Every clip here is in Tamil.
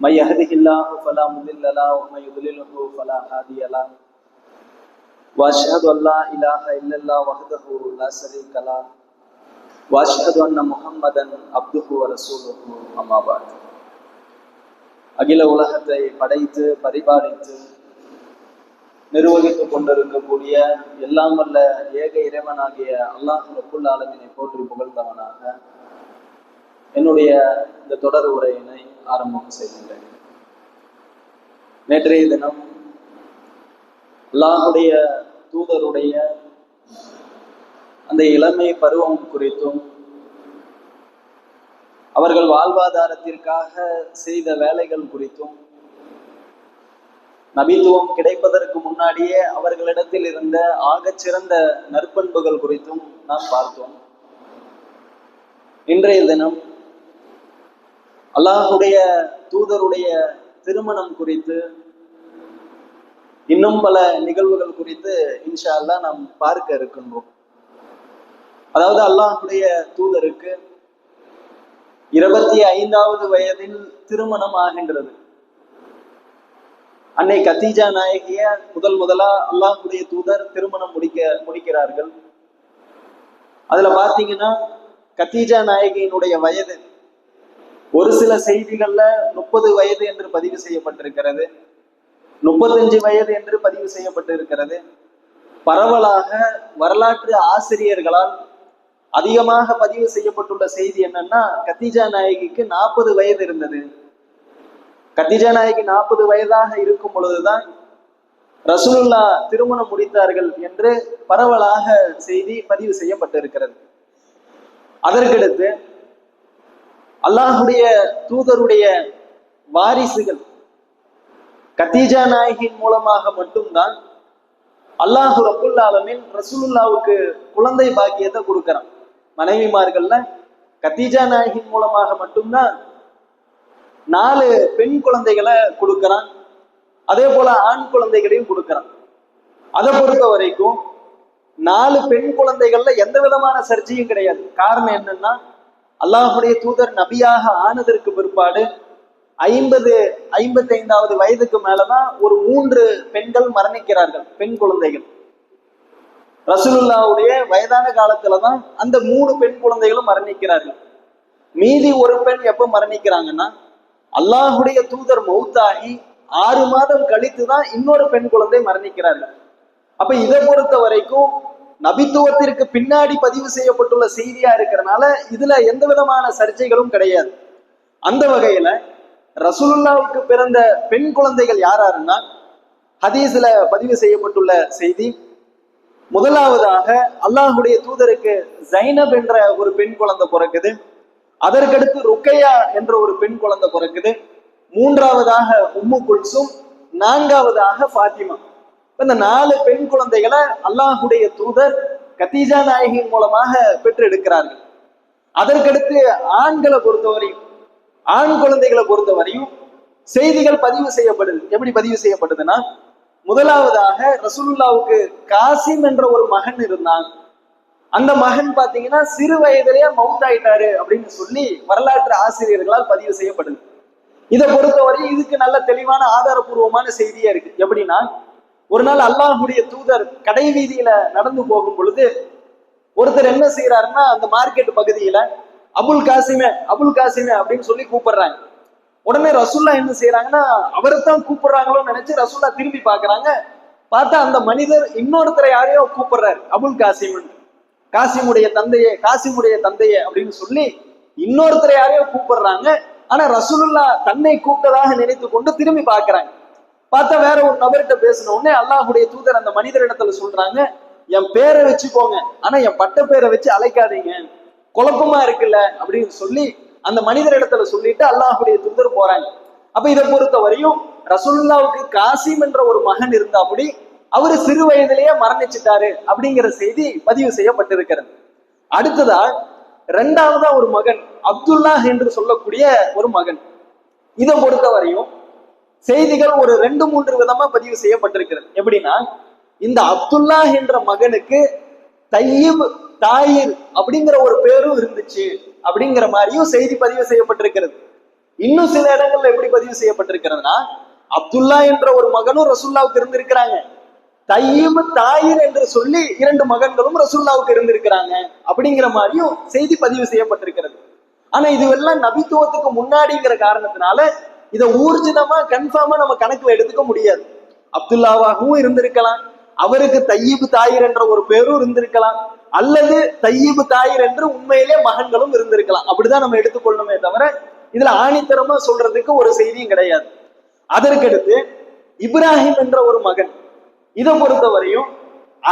من يهده الله فلا مضل له ومن يضلله فلا هادي له واشهد ان لا اله الا الله وحده لا شريك له واشهد ان محمدا عبده ورسوله اما بعد அகில உலகத்தை படைத்து பரிபாலித்து நிர்வகித்துக் கொண்டிருக்கக்கூடிய எல்லாம் வல்ல ஏக இறைவனாகிய அல்லாஹ் ரபுல் ஆலமினை போற்றி புகழ்ந்தவனாக என்னுடைய இந்த தொடர் உரையினை ஆரம்பம் செய்கின்றேன். நேற்றைய தினம் அல்லாஹுடைய தூதருடைய அந்த இளமை பருவம் குறித்தும் அவர்கள் வாழ்வாதாரத்திற்காக செய்த வேலைகள் குறித்தும் நபித்துவம் கிடைப்பதற்கு முன்னாடியே அவர்களிடத்தில் இருந்த ஆகச் சிறந்த நற்பண்புகள் குறித்தும் நாம் பார்த்தோம். இன்றைய தினம் அல்லாஹுடைய தூதருடைய திருமணம் குறித்து இன்னும் பல நிகழ்வுகள் குறித்து இன்ஷா அல்லாஹ் நாம் பார்க்க இருக்கின்றோம். அதாவது அல்லாஹுடைய தூதருக்கு இருபத்தி ஐந்தாவது வயதில் திருமணம் ஆகின்றது. அன்னை கத்தீஜா நாயகிய முதல் முதலா அல்லாஹுடைய தூதர் திருமணம் முடிக்க முடிக்கிறார்கள். அதுல பாத்தீங்கன்னா கத்தீஜா நாயகியினுடைய வயது ஒரு சில செய்திகள்ல முப்பது வயது என்று பதிவு செய்யப்பட்டிருக்கிறது. முப்பத்தஞ்சு வயது என்று பதிவு செய்யப்பட்டிருக்கிறது. பரவலாக வரலாற்று ஆசிரியர்களால் அதிகமாக பதிவு செய்யப்பட்டுள்ள செய்தி என்னன்னா கத்திஜா நாயகிக்கு நாற்பது வயது இருந்தது. கத்திஜா நாயகி நாற்பது வயதாக இருக்கும் பொழுதுதான் ரசூலுல்லா திருமணம் முடித்தார்கள் என்று பரவலாக செய்தி பதிவு செய்யப்பட்டிருக்கிறது. அதற்கடுத்து அல்லாஹுடைய தூதருடைய வாரிசுகள் கத்தீஜா நாயகியின் மூலமாக மட்டும்தான் அல்லாஹு ரபுல்லாலமின் ரசூலுல்லாவுக்கு குழந்தை பாக்கியத்தை கொடுக்கறான். மனைவிமார்கள்ல கத்தீஜா நாயகின் மூலமாக மட்டும்தான் நாலு பெண் குழந்தைகளை கொடுக்கறான். அதே போல ஆண் குழந்தைகளையும் கொடுக்கறான். அதை பொறுத்த வரைக்கும் நாலு பெண் குழந்தைகள்ல எந்த விதமான சர்ச்சையும் கிடையாது. காரணம் என்னன்னா அல்லாஹுடைய தூதர் நபியாக ஆனதற்கு பிற்பாடு ஐம்பது ஐம்பத்தி ஐந்தாவது வயதுக்கு மேலதான் ஒரு மூன்று பெண்கள் மரணிக்கிறார்கள் பெண் குழந்தைகள். ரசூலுல்லாவுடைய வயதான காலத்துலதான் அந்த மூணு பெண் குழந்தைகளும் மரணிக்கிறார்கள். மீதி ஒரு பெண் எப்ப மரணிக்கிறாங்கன்னா அல்லாஹுடைய தூதர் மௌத்தாகி ஆறு மாதம் கழித்து தான் இன்னொரு பெண் குழந்தை மரணிக்கிறார்கள். அப்ப இதை பொறுத்த வரைக்கும் நபித்துவத்திற்கு பின்னாடி பதிவு செய்யப்பட்டுள்ள செய்தியா இருக்கிறனால இதுல எந்த விதமான சர்ச்சைகளும் கிடையாது. அந்த வகையில ரசூலுல்லாவுக்கு பிறந்த பெண் குழந்தைகள் யாராருன்னா ஹதீஸ்ல பதிவு செய்யப்பட்டுள்ள செய்தி முதலாவதாக அல்லாஹுடைய தூதருக்கு ஜைனப் என்ற ஒரு பெண் குழந்தை பிறக்குது அதற்கடுத்து ருக்கையா என்ற ஒரு பெண் குழந்தை பிறக்குது மூன்றாவதாக உம்மு குல்சும் நான்காவதாக ஃபாத்திமா. இந்த நாலு பெண் குழந்தைகளை அல்லாஹுடைய தூதர் கத்தீஜா நாயகியின் மூலமாக பெற்றெடுக்கிறார்கள். அதற்கடுத்து ஆண்களை பொறுத்தவரையும் ஆண் குழந்தைகளை பொறுத்தவரையும் செய்திகள் பதிவு செய்யப்படுது. எப்படி பதிவு செய்யப்படுதுன்னா முதலாவதாக ரசூலுல்லாவுக்கு காசிம் என்ற ஒரு மகன் இருந்தான். அந்த மகன் பாத்தீங்கன்னா சிறு வயதிலேயே மவுத் ஆயிட்டாரு அப்படின்னு சொல்லி வரலாற்று ஆசிரியர்களால் பதிவு செய்யப்படுது. இதை பொறுத்தவரை இதுக்கு நல்ல தெளிவான ஆதாரபூர்வமான செய்தியா இருக்கு. எப்படின்னா ஒரு நாள் அல்லாஹுடைய தூதர் கடை வீதியில நடந்து போகும் பொழுது ஒருத்தர் என்ன செய்யறாருன்னா அந்த மார்க்கெட் பகுதியில அபுல் காசிமே அபுல் காசிமே அப்படின்னு சொல்லி கூப்பிடுறாங்க. உடனே ரசுல்லா என்ன செய்யறாங்கன்னா அவரைத்தான் கூப்பிடுறாங்களோன்னு நினைச்சு ரசுல்லா திரும்பி பாக்குறாங்க பார்த்தா அந்த மனிதர் இன்னொருத்தரை யாரையோ கூப்பிடுறாரு அபுல் காசிம் காசிமுடைய தந்தையே காசிமுடைய தந்தையே அப்படின்னு சொல்லி இன்னொருத்தரை யாரையோ கூப்பிடுறாங்க. ஆனா ரசூலுல்லா தன்னை கூப்பிட்டதாக நினைத்து கொண்டு திரும்பி பாக்குறாங்க பார்த்தா வேற ஒரு நபர்கிட்ட பேசின உடனே அல்லாஹுடைய தூதர் அந்த மனிதரிடத்துல சொல்றாங்க என் பேரை வச்சுக்கோங்க. ஆனா என் பட்ட பேரை வச்சு அழைக்காதீங்க. குழப்பமா இருக்குல்ல? அப்படின்னு சொல்லி அந்த மனிதர் இடத்துல சொல்லிட்டு அல்லாஹுடைய தூதர் போறாங்க. அப்ப இதை பொறுத்த வரையும் ரசுல்லாவுக்கு காசிம் என்ற ஒரு மகன் இருந்தா அப்படி அவரு சிறு வயதிலேயே மரணிச்சிட்டாரு அப்படிங்கிற செய்தி பதிவு செய்யப்பட்டிருக்கிறது. அடுத்ததா ரெண்டாவதா ஒரு மகன் அப்துல்லா என்று சொல்லக்கூடிய ஒரு மகன். இதை பொறுத்த வரையும் செய்திகள் ஒரு ரெண்டு மூன்று விதமா பதிவு செய்யப்பட்டிருக்கிறது. எப்படின்னா இந்த அப்துல்லா என்ற மகனுக்கு தையீப் தாயிர் அப்படிங்கிற ஒரு பேரும் இருந்துச்சு அப்படிங்கிற மாதிரியும் செய்தி பதிவு செய்யப்பட்டிருக்கிறது. இன்னும் சில இடங்கள்ல எப்படி பதிவு செய்யப்பட்டிருக்கிறதுனா அப்துல்லா என்ற ஒரு மகனும் ரசுல்லாவுக்கு இருந்திருக்கிறாங்க. தையீம் தாயிர் என்று சொல்லி இரண்டு மகன்களும் ரசுல்லாவுக்கு இருந்திருக்கிறாங்க அப்படிங்கிற மாதிரியும் செய்தி பதிவு செய்யப்பட்டிருக்கிறது. ஆனா இதுவெல்லாம் நபித்துவத்துக்கு முன்னாடிங்கிற காரணத்தினால இதை ஊர்ஜிதமா கன்ஃபார்மா நம்ம கணக்குல எடுத்துக்க முடியாது. அப்துல்லாவாகவும் இருந்திருக்கலாம். அவருக்கு தையீபு தாயிர் என்ற ஒரு பேரும் இருந்திருக்கலாம். அல்லது தையீபு தாயிர் என்று உண்மையிலே மகன்களும் இருந்திருக்கலாம். அப்படிதான் நம்ம எடுத்துக்கொள்ளணுமே தவிர இதுல ஆணித்தரமா சொல்றதுக்கு ஒரு செய்தியும் கிடையாது. அதற்கடுத்து இப்ராஹிம் என்ற ஒரு மகன் இதை பொறுத்தவரையும்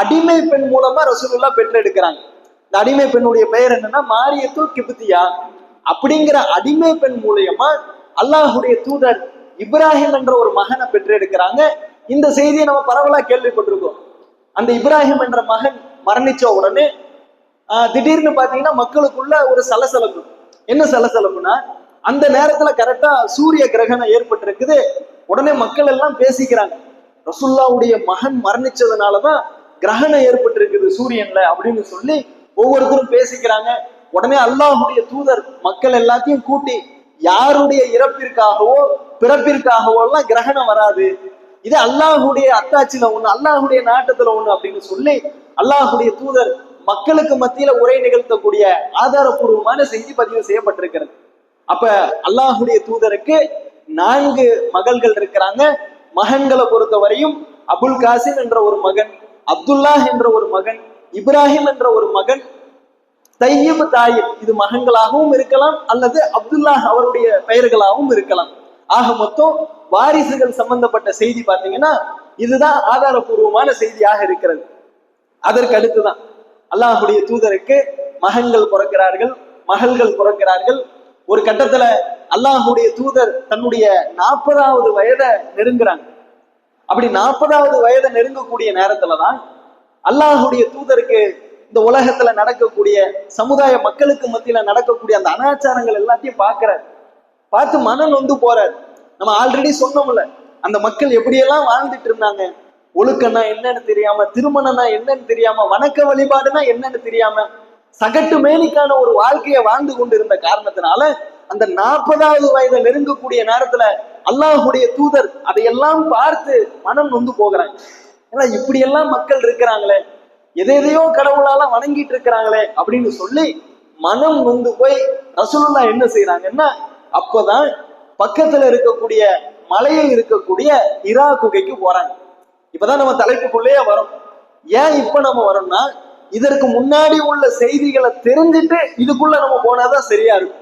அடிமை பெண் மூலமா ரசூலுல்லா பெற்றெடுக்கிறாங்க. இந்த அடிமை பெண்ணுடைய பெயர் என்னன்னா மாரியத்து கிபுத்தியா அப்படிங்கிற அடிமை பெண் மூலியமா அல்லாஹுடைய தூதர் இப்ராஹிம் என்ற ஒரு மகனை பெற்றெடுக்கிறாங்க. இந்த செய்தியை நம்ம பரவலா கேள்விப்பட்டிருக்கோம். அந்த இப்ராஹிம் என்ற மகன் மரணிச்ச உடனே ஆஹ், திடீர்னு பாத்தீங்கன்னா மக்களுக்குள்ள ஒரு சலசலப்பு. என்ன சலசலப்புனா அந்த நேரத்துல கரெக்டா சூரிய கிரகணம் ஏற்பட்டிருக்குது. உடனே மக்கள் எல்லாம் பேசிக்கிறாங்க. ரசுல்லாவுடைய மகன் மரணிச்சதுனாலதான் கிரகணம் ஏற்பட்டிருக்குது சூரியன்ல அப்படின்னு சொல்லி ஒவ்வொருத்தரும் பேசிக்கிறாங்க. உடனே அல்லாஹுடைய தூதர் மக்கள் எல்லாத்தையும் கூட்டி யாருடைய இறப்பிற்காகவோ பிறப்பிற்காகவோ எல்லாம் கிரகணம் வராது. இது அல்லாஹுடைய அத்தாட்சியில ஒண்ணு அல்லாஹுடைய நாட்டத்துல ஒண்ணு அப்படின்னு சொல்லி அல்லாஹுடைய தூதர் மக்களுக்கு மத்தியில உரை நிகழ்த்தக்கூடிய ஆதாரபூர்வமான செய்தி பதிவு செய்யப்பட்டிருக்கிறது. அப்ப அல்லாஹுடைய தூதருக்கு நான்கு மகள்கள் இருக்கிறாங்க. மகன்களை பொறுத்தவரையும் அபுல் காசிம் என்ற ஒரு மகன் அப்துல்லா என்ற ஒரு மகன் இப்ராஹிம் என்ற ஒரு மகன் தையீப் தாயிப் இது மகன்களாகவும் இருக்கலாம் அல்லது அப்துல்லா அவருடைய பெயர்களாகவும் இருக்கலாம். ஆக மொத்தம் வாரிசுகள் சம்பந்தப்பட்ட செய்தி பார்த்தீங்கன்னா இதுதான் ஆதாரபூர்வமான செய்தியாக இருக்கிறது. அதற்கு அடுத்துதான் அல்லாஹுடைய தூதருக்கு மகன்கள் பிறக்கிறார்கள் மகள்கள் பிறக்கிறார்கள். ஒரு கட்டத்துல அல்லாஹுடைய தூதர் தன்னுடைய நாற்பதாவது வயதை நெருங்குறாங்க. அப்படி நாற்பதாவது வயதை நெருங்கக்கூடிய நேரத்துலதான் அல்லாஹுடைய தூதருக்கு இந்த உலகத்துல நடக்கக்கூடிய சமுதாய மக்களுக்கு மத்தியில நடக்கக்கூடிய அந்த அனாச்சாரங்கள் எல்லாத்தையும் பார்க்கிறார். பார்த்து மனம் நொந்து போறார். நம்ம ஆல்ரெடி சொன்னோம்ல அந்த மக்கள் எப்படியெல்லாம் வாழ்ந்துட்டு இருந்தாங்க? ஒழுக்கம்னா என்னன்னு தெரியாம திருமணம்னா என்னன்னு தெரியாம வணக்க வழிபாடுனா என்னன்னு தெரியாம சகட்டு மேனிக்கான ஒரு வாழ்க்கையை வாழ்ந்து கொண்டு இருந்த காரணத்தினால அந்த நாற்பதாவது வயதை நெருங்கக்கூடிய நேரத்துல அல்லாஹுடைய தூதர் அதையெல்லாம் பார்த்து மனம் நொந்து போகிறாங்க ஏன்னா இப்படியெல்லாம் மக்கள் இருக்கிறாங்களே எதை எதையோ கடவுளால வணங்கிட்டு இருக்கிறாங்களே அப்படின்னு சொல்லி மனம் நொந்து போய் ரசூலுல்லா என்ன செய்யறாங்கன்னா அப்பதான் பக்கத்துல இருக்கக்கூடிய மலையில் இருக்கக்கூடிய இரா குகைக்கு போறாங்க. இப்பதான் நம்ம தலைப்புக்குள்ளேயே வரோம். ஏன் இப்ப நம்ம வரோம்னா இதற்கு முன்னாடி உள்ள செய்திகளை தெரிஞ்சுட்டு இதுக்குள்ள நம்ம போனாதான் சரியா இருக்கும்.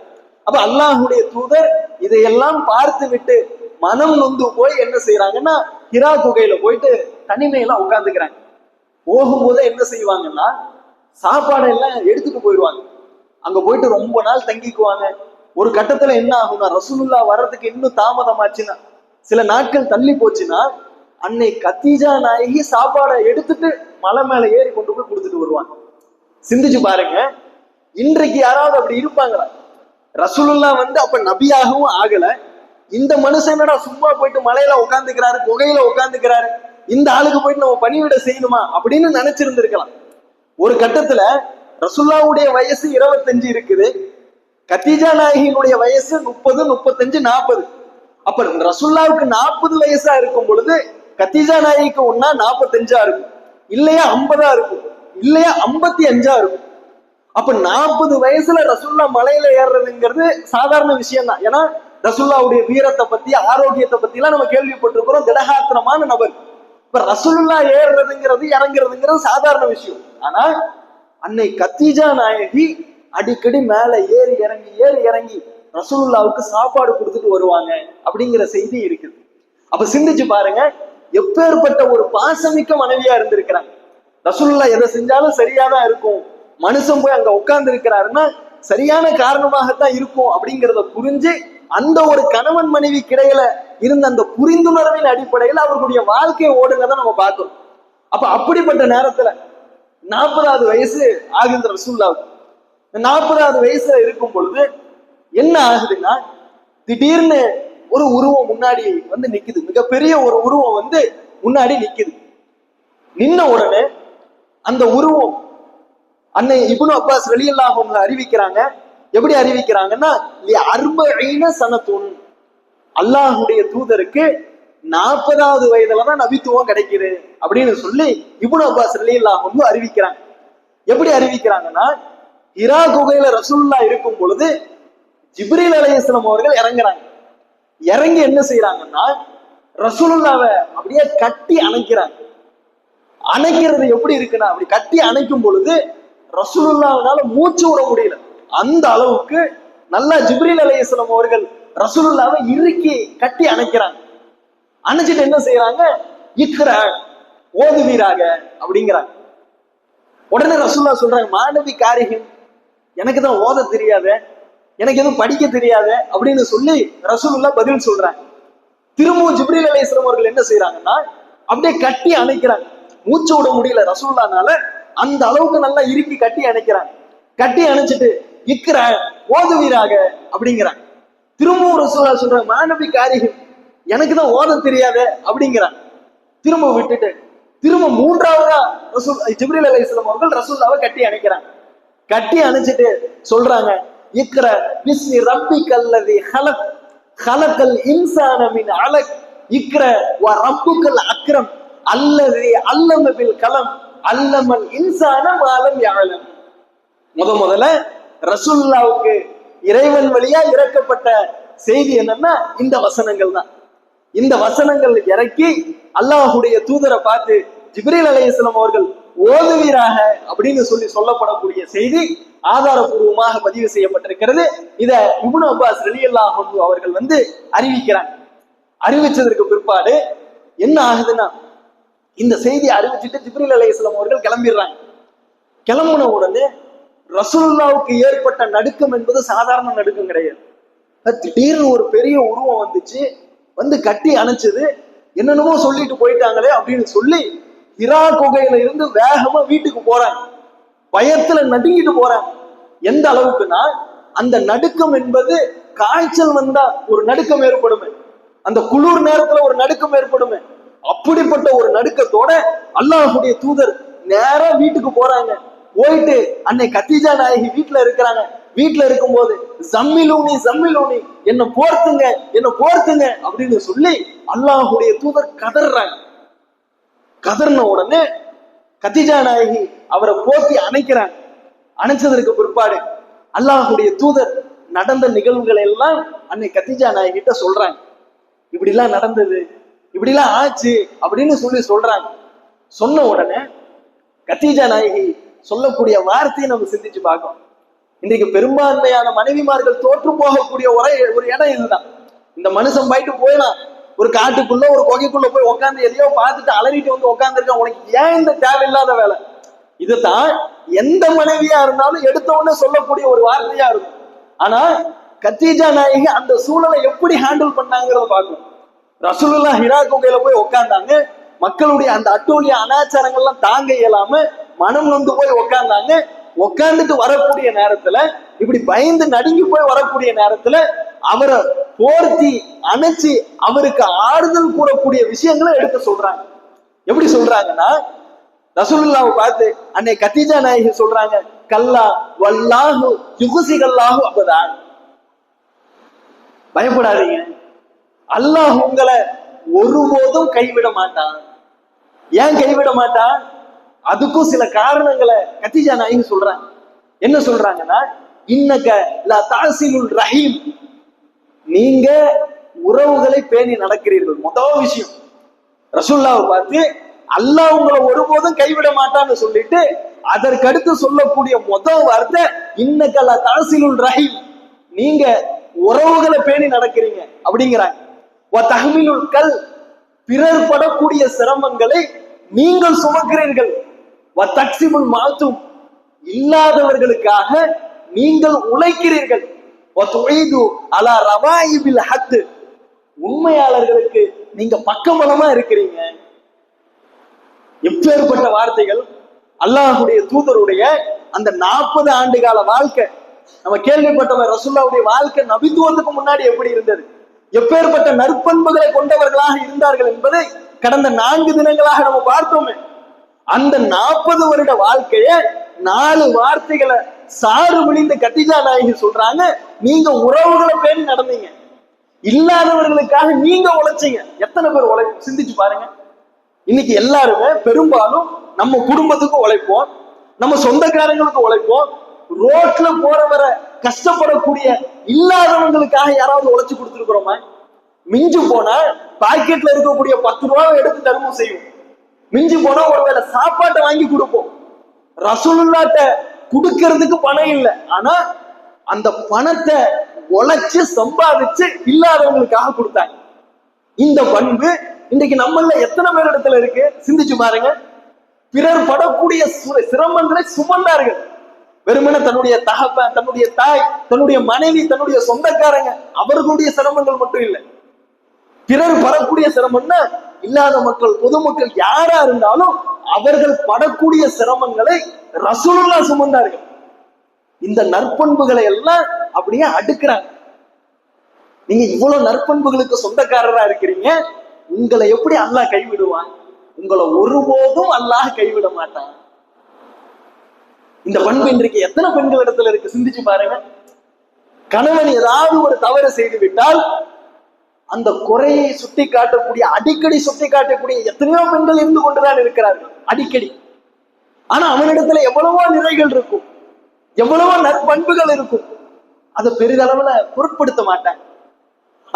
அப்ப அல்லாஹுடைய தூதர் இதையெல்லாம் பார்த்து விட்டு மனம் நொந்து போய் என்ன செய்யறாங்கன்னா ஹிரா குகையில போயிட்டு தனிமையில உட்காந்துக்கிறாங்க போகும்போதே என்ன செய்வாங்கன்னா சாப்பாடு எல்லாம் எடுத்துட்டு போயிடுவாங்க. அங்க போயிட்டு ரொம்ப நாள் தங்கிக்குவாங்க. ஒரு கட்டத்துல என்ன ஆகும்னா ரசூலுல்லா வர்றதுக்கு இன்னும் தாமதமாச்சுன்னா சில நாட்கள் தள்ளி போச்சுன்னா அன்னை கத்தீஜா நாயகி சாப்பாடை எடுத்துட்டு மலை மேல ஏறி கொண்டு போய் கொடுத்துட்டு வருவாங்க. சிந்திச்சு பாருங்க. இன்றைக்கு யாராவது அப்படி இருப்பாங்களா? ரசூலுல்லா வந்து அப்ப நபியாகவும் ஆகல. இந்த மனுஷனடா சும்மா போயிட்டு மலையில உட்காந்துக்கிறாரு குகையில உட்காந்துக்கிறாரு இந்த ஆளுக்கு போயிட்டு நம்ம பணிவிட செய்யணுமா அப்படின்னு நினைச்சிருந்திருக்கலாம். ஒரு கட்டத்துல ரசுல்லாவுடைய வயசு இருபத்தஞ்சு இருக்குது. கத்தீஜா நாயகியினுடைய வயசு முப்பது முப்பத்தஞ்சு நாற்பது அப்ப ரசுல்லாவுக்கு நாற்பது வயசா இருக்கும் பொழுது கத்தீஜா நாயகிக்கு ஒன்னா நாற்பத்தஞ்சா இருக்கும். இல்லையா ஐம்பதா இருக்கும். இல்லையா ஐம்பத்தி அஞ்சா இருக்கும். அப்ப நாற்பது வயசுல ரசுல்லா மலையில ஏறுறதுங்கிறது சாதாரண விஷயம் தான் ஏன்னா ரசுல்லாவுடைய வீரத்தை பத்தி ஆரோக்கியத்தை பத்தி எல்லாம் நம்ம கேள்விப்பட்டிருக்கிறோம். திடகாத்திரமான நபர். இப்ப ரசுல்லா ஏறுறதுங்கிறது இறங்குறதுங்கிறது சாதாரண விஷயம். ஆனா அன்னை கத்தீஜா நாயகி அடிக்கடி மேல ஏறி இறங்கி ஏறி இறங்கி ரசூலுல்லாவுக்கு சாப்பாடு கொடுத்துட்டு வருவாங்க அப்படிங்கிற செய்தி இருக்குது. அப்ப சிந்திச்சு பாருங்க எப்பேற்பட்ட ஒரு பாசமிக்க மனைவியா இருந்திருக்கிறாங்க. ரசூலுல்லா எதை செஞ்சாலும் சரியாதான் இருக்கும். மனுஷன் போய் அங்க உட்கார்ந்து இருக்கிறாருன்னா சரியான காரணமாகத்தான் இருக்கும் அப்படிங்கிறத புரிஞ்சு அந்த ஒரு கணவன் மனைவி கிடையில இருந்த அந்த புரிந்துணர்வின் அடிப்படையில் அவர்களுடைய வாழ்க்கையை ஓடுனதை நம்ம பார்க்கணும் அப்ப அப்படிப்பட்ட நேரத்துல நாற்பதாவது வயசு ஆகின்ற ரசூல்லாவுக்கு நாற்பதாவது வயசுல இருக்கும் பொழுது என்ன ஆகுதுன்னா திடீர்னு ஒரு உருவம் முன்னாடி வந்து நிக்குது. மிகப்பெரிய ஒரு உருவம் வந்து முன்னாடி நிக்குது. நின்ன உடனே அந்த உருவம் அன்னை இபுனு அப்பாஸ் வெளியெல்லாம் அறிவிக்கிறாங்க. எப்படி அறிவிக்கிறாங்கன்னா அர்பீன சனத்துன்னு அல்லாஹுடைய தூதருக்கு நாற்பதாவது வயதுல தான் நபித்துவம் கிடைக்குது அப்படின்னு சொல்லி இபுன் அப்பாஸ் வெளியெல்லாம் வந்து அறிவிக்கிறாங்க. எப்படி அறிவிக்கிறாங்கன்னா ஹிரா குகையில ரசூல்லா இருக்கும் பொழுது ஜிப்ரீல் அலையஸ்லம் அவர்கள் இறங்குறாங்க. இறங்கி என்ன செய்யறாங்கன்னா ரசூலுல்லாவை அப்படியே கட்டி அணைக்கிறாங்க. அணைக்கிறது எப்படி இருக்குன்னா அப்படி கட்டி அணைக்கும் பொழுது ரசூலுல்லாவினால மூச்சு விட முடியல. அந்த அளவுக்கு நல்லா ஜிப்ரீல் அலையஸ்லம் அவர்கள் ரசூலுல்லாவை இறுக்கி கட்டி அணைக்கிறாங்க. அணைச்சிட்டு என்ன செய்யறாங்க இக்கிற ஓதுவீராக அப்படிங்கிறாங்க. உடனே ரசூல்லா சொல்றாங்க மாணவி காரிகம் எனக்கு தான் ஓத தெரியாத எனக்கு எதுவும் படிக்க தெரியாத அப்படின்னு சொல்லி ரசூலுல்லா பதில் சொல்றாங்க. திரும்பவும் ஜிப்ரீல் அலைஹிஸ்ஸலாம் அவர்கள் என்ன செய்யறாங்கன்னா அப்படியே கட்டி அணைக்கிறாங்க. மூச்சு விட முடியல ரசூல்லானால அந்த அளவுக்கு நல்லா இறுக்கி கட்டி அணைக்கிறாங்க. கட்டி அணைச்சிட்டு இக்கிற ஓதுவீராக அப்படிங்கிறாங்க. திரும்பவும் ரசூலா சொல்ற மாணவி காரியம் எனக்கு தான் ஓத தெரியாது அப்படிங்கிறான் திரும்ப விட்டுட்டு திரும்ப மூன்றாவதா ரசூல் ஜிப்ரீல் இஸ்லாம் அவர்கள் ரசூல்லாவை கட்டி அணைக்கிறாங்க. கட்டி அணைச்சிட்டு சொல்றாங்க இக்ர பிஸ்மி ரப்பி கல்லதி ஹலக் ஹலக்கல் இன்சானமின் அலக் இக்ர வ ரப்புக்கல் அக்ரம் அல்லதி அல்லம பில் கலம் அல்லமல் இன்சான மாலம் யாழம் முத முதல்ல ரசுல்லாவுக்கு இறைவன் வழியா இறக்கப்பட்ட செய்தி என்னன்னா இந்த வசனங்கள் தான். இந்த வசனங்கள் இறக்கி அல்லாஹுடைய தூதரை பார்த்து ஜிப்ரீல் அலையம் அவர்கள் ஓதுவீராக அப்படின்னு சொல்லி சொல்லப்படக்கூடிய செய்தி ஆதாரபூர்வமாக பதிவு செய்யப்பட்டிருக்கிறது. இத இப்னு அப்பாஸ் ரலியல்லாஹு அவர்கள் வந்து அறிவிக்கிறாங்க. அறிவிச்சதற்கு பிற்பாடு என்ன ஆகுதுன்னா இந்த செய்தியை அறிவிச்சிட்டு ஜிப்ரீல் அலையம் அவர்கள் கிளம்பிடுறாங்க. கிளம்புன உடனே ரசூல்லாவுக்கு ஏற்பட்ட நடுக்கம் என்பது சாதாரண நடுக்கம் கிடையாது. திடீர்னு ஒரு பெரிய உருவம் வந்துச்சு வந்து கட்டி அணைச்சது என்னென்னமோ சொல்லிட்டு போயிட்டாங்களே அப்படின்னு சொல்லி இரா குகையில இருந்து வேகமா வீட்டுக்கு போறாங்க. பயத்துல நடுங்கிட்டு போறாங்க. எந்த அளவுக்குன்னா அந்த நடுக்கம் என்பது காய்ச்சல் வந்தா ஒரு நடுக்கம் ஏற்படுமே. அந்த குளிர் நேரத்துல ஒரு நடுக்கம் ஏற்படுமே. அப்படிப்பட்ட ஒரு நடுக்கத்தோட அல்லாஹுடைய தூதர் நேரா வீட்டுக்கு போறாங்க. போயிட்டு அன்னை கத்தீஜா நாயகி வீட்டுல இருக்கிறாங்க. வீட்டுல இருக்கும்போது ஜம்மிலூனி ஜம்மிலூனி என்ன போர்த்துங்க என்ன போர்த்துங்க அப்படின்னு சொல்லி அல்லாஹுடைய தூதர் கதறாங்க. கதறின உடனே கத்திஜா நாயகி அவரை போத்தி அணைக்கிறாங்க. அணைச்சதற்கு பிற்பாடு அல்லாஹுடைய தூதர் நடந்த நிகழ்வுகள் எல்லாம் அன்னை கத்திஜா நாயகிட்ட சொல்றாங்க. இப்படிலாம் நடந்தது இப்படிலாம் ஆச்சு அப்படின்னு சொல்லி சொல்றாங்க. சொன்ன உடனே கத்திஜா நாயகி சொல்லக்கூடிய வார்த்தையை நம்ம சிந்திச்சு பார்க்கணும். இன்றைக்கு பெரும்பான்மையான மனைவிமார்கள் தோற்று போகக்கூடிய ஒரே ஒரு இடம் இதுதான். இந்த மனுஷன் போயிட்டு போயிடலாம் ஒரு காட்டுக்குள்ள ஒரு கொகைக்குள்ள போய் உட்காந்து எதையோ பார்த்துட்டு அலறிட்டு வந்து உட்காந்துருக்கான் உனக்கு ஏன் இந்த தேவையில்லாத வேலை? இதுதான் எந்த மனைவியா இருந்தாலும் எடுத்த உடனே சொல்லக்கூடிய ஒரு வார்த்தையா இருக்கும். ஆனா கத்தீஜா நாயகி அந்த சூழலை எப்படி ஹேண்டில் பண்ணாங்கிறத பார்க்கணும். ரசூலுல்லா ஹிரா குகையில போய் உட்கார்ந்தாங்க மக்களுடைய அந்த அட்டூழிய அனாச்சாரங்கள்லாம் தாங்க இயலாம மனம் நொந்து போய் உட்கார்ந்தாங்க உட்கார்ந்துட்டு வரக்கூடிய நேரத்துல இப்படி பயந்து நடுங்கி போய் வரக்கூடிய நேரத்துல அவரை போர்த்தி அணைச்சு அவருக்கு ஆறுதல் கூறக்கூடிய விஷயங்களை எடுத்து சொல்றாங்க. எப்படி சொல்றாங்கன்னா ரசூலுல்லாவை பார்த்து அன்னை கத்தீஜா நாயகி சொல்றாங்க கல்லா வல்லாஹு யுகுசிகல்லாஹு அப்பதான் பயப்படாதீங்க. அல்லாஹ் உங்களை ஒருபோதும் கைவிட மாட்டான். ஏன் கைவிட மாட்டான்? அதுக்கும் சில காரணங்களை கத்திஜா நாயகி சொல்றாங்க. என்ன சொல்றாங்கன்னா இன்னக்க லா தாசிலுல் ரஹீம். நீங்க உறவுகளை பேணி நடக்கிறீர்கள். முதல் விஷயம் ரசுல்லாவை பார்த்து அல்லாஹ் உங்களை ஒருபோதும் கைவிட மாட்டான்னு சொல்லிட்டு அதற்கடுத்து சொல்லக்கூடிய முதல் வார்த்தை இன்னக்க லா தாசிலுல் ரஹீம். நீங்க உறவுகளை பேணி நடக்கிறீங்க அப்படிங்கிறாங்க. வ கல் பிறர் படக்கூடிய சிரமங்களை நீங்கள் சுமக்கிறீர்கள். தக்சிமுல் மாத்தும். இல்லாதவர்களுக்காக நீங்கள் உழைக்கிறீர்கள். அலா ரவாயிபில் ஹத்து. உண்மையாளர்களுக்கு நீங்க பக்கபலமா இருக்கிறீங்க. எப்பேற்பட்ட வார்த்தைகள்? அல்லாஹுடைய தூதருடைய அந்த நாற்பது ஆண்டு கால வாழ்க்கை. நம்ம கேள்விப்பட்டவங்க ரசுல்லாவுடைய வாழ்க்கை நபித்துவதுக்கு முன்னாடி எப்படி இருந்தது? எப்பேற்பட்ட நற்பண்புகளை கொண்டவர்களாக இருந்தார்கள் என்பதை கடந்த நான்கு தினங்களாக நம்ம பார்த்தோமே. அந்த நாற்பது வருட வாழ்க்கைய நாலு வார்த்தைகளை சாறு விழிந்து கத்திஜா நாயகி சொல்றாங்க. நீங்க உறவுகளை பேணி நடந்தீங்க. இல்லாதவர்களுக்காக நீங்க உழைச்சீங்க. எத்தனை பேர் உழை சிந்திச்சு பாருங்க. இன்னைக்கு எல்லாருமே பெரும்பாலும் நம்ம குடும்பத்துக்கு உழைப்போம். நம்ம சொந்தக்காரங்களுக்கு உழைப்போம். ரோட்ல போறவரை கஷ்டப்படக்கூடிய இல்லாதவங்களுக்காக யாராவது உழைச்சு கொடுத்துருக்குறோமா? மிஞ்சு போனா பாக்கெட்ல இருக்கக்கூடிய பத்து ரூபாவை எடுத்து தர்மம் செய்வோம் மிஞ்சி போனா ஒருவேளை சாப்பாட்டை வாங்கி கொடுப்போம். ரசூலுல்லாட்ட கொடுக்கறதுக்கு பணம் இல்லை. ஆனா அந்த பணத்தை உழைச்சு சம்பாதிச்சு இல்லாதவங்களுக்காக கொடுத்தாங்க. இந்த பண்பு இன்றைக்கு நம்மள எத்தனை பேர் இடத்துல இருக்கு? சிந்திச்சு பாருங்க. பிறர் படக்கூடிய சு- சிரமங்களை சுமந்தார்கள். வெறுமனே தன்னுடைய தகப்பன் தன்னுடைய தாய் தன்னுடைய மனைவி தன்னுடைய சொந்தக்காரங்க அவர்களுடைய சிரமங்கள் மட்டும் இல்லை. பிறர் படக்கூடிய சிரமம்னா இல்லாத மக்கள் பொதுமக்கள் யாரா இருந்தாலும் அவர்கள் படக்கூடிய சிரமங்களை ரசூலுல்லா சுமந்தார்கள். இந்த நற்பண்புகளை எல்லாம் அப்படியே அடுக்குறாங்க. நீங்க இவ்வளவு நற்பண்புகளுக்கு சொந்தக்காரரா இருக்கிறீங்க. உங்களை எப்படி அல்லாஹ் கைவிடுவான்? உங்களை ஒருபோதும் அல்லாஹ் கைவிட மாட்டான். இந்த பண்பு இன்றைக்கு எத்தனை பெண்கள் இடத்துல இருக்கு? சிந்திச்சு பாருங்க. கணவன் ஏதாவது ஒரு தவறு செய்து விட்டால் அந்த குறையை சுட்டி காட்டக்கூடிய அடிக்கடி சுட்டி காட்டக்கூடிய எத்தனையோ பெண்கள் இருந்து கொண்டுதான் இருக்கிறார்கள் அடிக்கடி. ஆனா அவனிடத்துல எவ்வளவோ நிறைகள் இருக்கும் எவ்வளவோ நற்பண்புகள் இருக்கும். அதை பெரிதளவுல பொருட்படுத்த மாட்டாங்க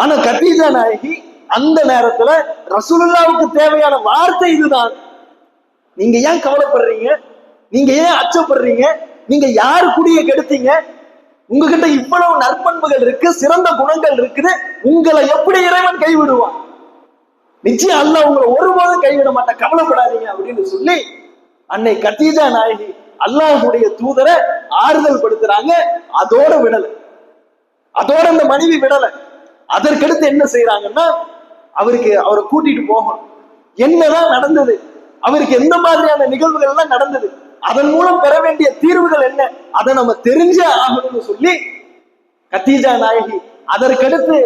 ஆனா கத்தீஜா நாயகி அந்த நேரத்துல ரசூலுல்லாவுக்கு தேவையான வார்த்தை இதுதான். நீங்க ஏன் கவலைப்படுறீங்க? நீங்க ஏன் அச்சப்படுறீங்க? நீங்க யார் குடியை கெடுத்தீங்க? உங்ககிட்ட இவ்வளவு நற்பண்புகள் இருக்கு சிறந்த குணங்கள் இருக்குது உங்களை எப்படி இறைவன் கைவிடுவான்? நிச்சயம் அல்லாஹ் உங்களை ஒருபோதும் கைவிட மாட்டேன் கவலைப்படாதீங்க அப்படின்னு சொல்லி அன்னை கத்தீஜா நாயகி அல்லாஹுடைய தூதரை ஆறுதல் படுத்துறாங்க. அதோட விடல. அதோட அந்த மனைவி விடல. அதற்கடுத்து என்ன செய்யறாங்கன்னா அவருக்கு அவரை கூட்டிட்டு போகணும். என்னதான் நடந்தது? அவருக்கு எந்த மாதிரியான நிகழ்வுகள் எல்லாம் நடந்தது? அதன் மூலம் பெற வேண்டிய தீர்வுகள் என்ன? அதை நம்ம தெரிஞ்சே ஆகணும்னு சொல்லி கத்தீஜா நாயகி அதற்கடுத்து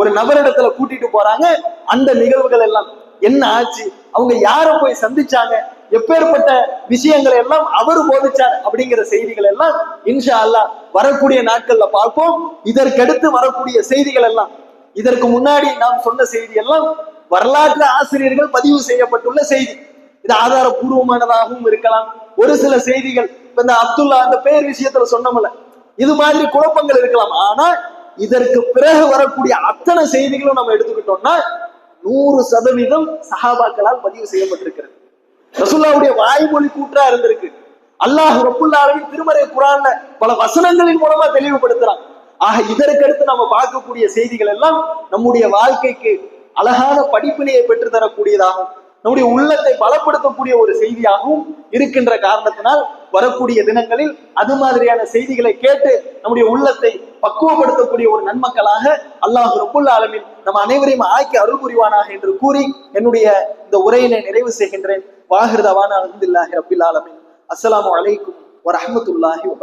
ஒரு நபரிடத்துல கூட்டிட்டு போறாங்க. அந்த நிகழ்வுகள் எல்லாம் என்ன ஆச்சு? அவங்க யார போய் சந்திச்சாங்க? எப்பேற்பட்ட விஷயங்களை எல்லாம் அவர் போதிச்சார் அப்படிங்கிற செய்திகள் எல்லாம் இன்ஷா அல்லாஹ் வரக்கூடிய நாட்கள்ல பார்ப்போம். இதற்கடுத்து வரக்கூடிய செய்திகள் எல்லாம் இதற்கு முன்னாடி நாம் சொன்ன செய்தி எல்லாம் வரலாற்று ஆசிரியர்கள் பதிவு செய்யப்பட்டுள்ள செய்தி. இது ஆதாரபூர்வமானதாகவும் இருக்கலாம். ஒரு சில செய்திகள் இப்ப இந்த அப்துல்லா அந்த பேர் விஷயத்துல சொன்னோம்ல இது மாதிரி குழப்பங்கள் இருக்கலாம். ஆனா இதற்கு பிறகு வரக்கூடிய அத்தனை செய்திகளும் நம்ம எடுத்துக்கிட்டோம்னா நூறு சதவீதம் சஹாபாக்களால் பதிவு செய்யப்பட்டிருக்கிறது. ரசுல்லாவுடைய வாய்மொழி கூற்றா இருந்திருக்கு. அல்லாஹ் ரப்புல்லா திருமறை குரான்ல பல வசனங்களின் மூலமா தெளிவுபடுத்துறான். ஆக இதற்கடுத்து நம்ம பார்க்கக்கூடிய செய்திகள் எல்லாம் நம்முடைய வாழ்க்கைக்கு அழகான படிப்பினையை பெற்று தரக்கூடியதாகும் நம்முடைய உள்ளத்தை பலப்படுத்தக்கூடிய ஒரு செய்தியாகவும் இருக்கின்ற காரணத்தினால் வரக்கூடிய தினங்களில் அது மாதிரியான செய்திகளை கேட்டு நம்முடைய உள்ளத்தை பக்குவப்படுத்தக்கூடிய ஒரு நன்மக்களாக அல்லாஹ் ரப்புல் ஆலமீன் நம்ம அனைவரையும் ஆக்கி அருள் புரிவானாக என்று கூறி என்னுடைய இந்த உரையினை நிறைவு செய்கின்றேன். வாகிருதவான அலமதுல்லாஹி ரபில் ஆலமின். அஸ்லாம் வலைக்கும் வரமத்துல்லாஹி